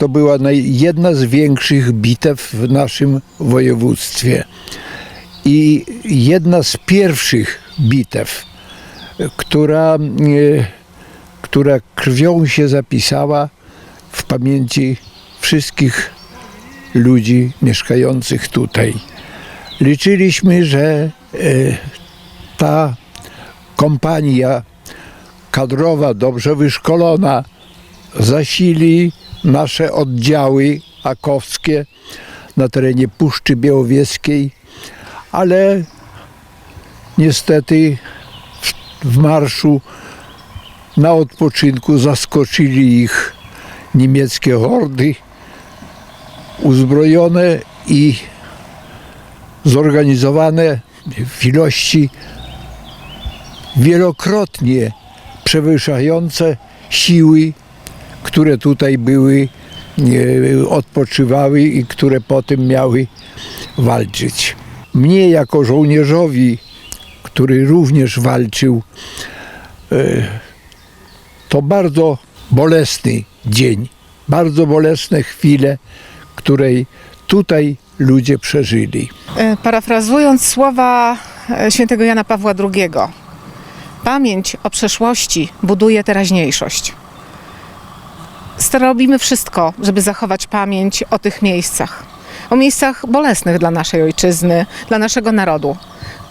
to była jedna z większych bitew w naszym województwie. I jedna z pierwszych bitew, która, e, która krwią się zapisała w pamięci wszystkich ludzi mieszkających tutaj. Liczyliśmy, że e, ta kompania kadrowa, dobrze wyszkolona, zasili nasze oddziały akowskie na terenie Puszczy Białowieskiej, ale niestety w, marszu na odpoczynku zaskoczyli ich niemieckie hordy uzbrojone i zorganizowane w ilości wielokrotnie przewyższające siły, które tutaj były, odpoczywały i które potem miały walczyć. Mnie jako żołnierzowi, który również walczył, e, to bardzo bolesny dzień, bardzo bolesne chwile, której tutaj ludzie przeżyli. E, Parafrazując słowa e, świętego Jana Pawła II, pamięć o przeszłości buduje teraźniejszość. Robimy wszystko, żeby zachować pamięć o tych miejscach. O miejscach bolesnych dla naszej ojczyzny, dla naszego narodu.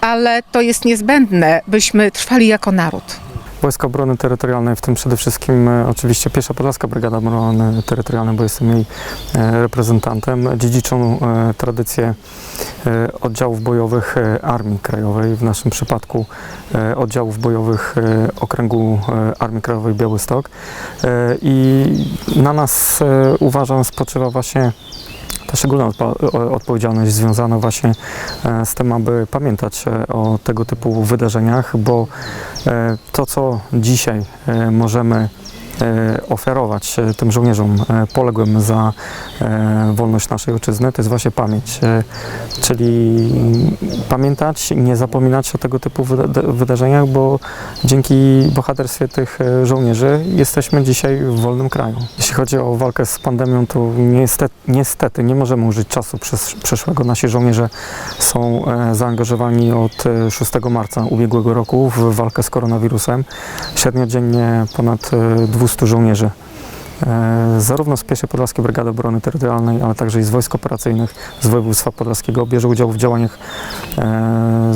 Ale to jest niezbędne, byśmy trwali jako naród. Wojska Obrony Terytorialnej, w tym przede wszystkim e, oczywiście Pierwsza Podlaska Brygada Obrony Terytorialnej, bo jestem jej e, reprezentantem, dziedziczą e, tradycję oddziałów bojowych e, Armii Krajowej, w naszym przypadku e, oddziałów bojowych e, Okręgu e, Armii Krajowej Białystok. E, I na nas e, uważam spoczywa właśnie ta szczególna odpa- o- odpowiedzialność związana właśnie e, z tym, aby pamiętać e, o tego typu wydarzeniach, bo e, to, co dzisiaj e, możemy e, oferować e, tym żołnierzom e, poległym za wolność naszej ojczyzny, to jest właśnie pamięć. Czyli pamiętać, nie zapominać o tego typu wyda- wydarzeniach, bo dzięki bohaterstwie tych żołnierzy jesteśmy dzisiaj w wolnym kraju. Jeśli chodzi o walkę z pandemią, to niestety, niestety nie możemy użyć czasu przeszłego. Nasi żołnierze są zaangażowani od e, 6 marca ubiegłego roku w walkę z koronawirusem. Średnio dziennie ponad e, 200 żołnierzy. E, Zarówno z pierwszej Podlaskiej Brygady Obrony Terytorialnej, ale także i z wojsk operacyjnych z województwa podlaskiego bierze udział w działaniach e,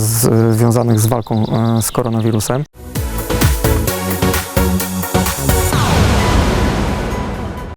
związanych z walką e, z koronawirusem.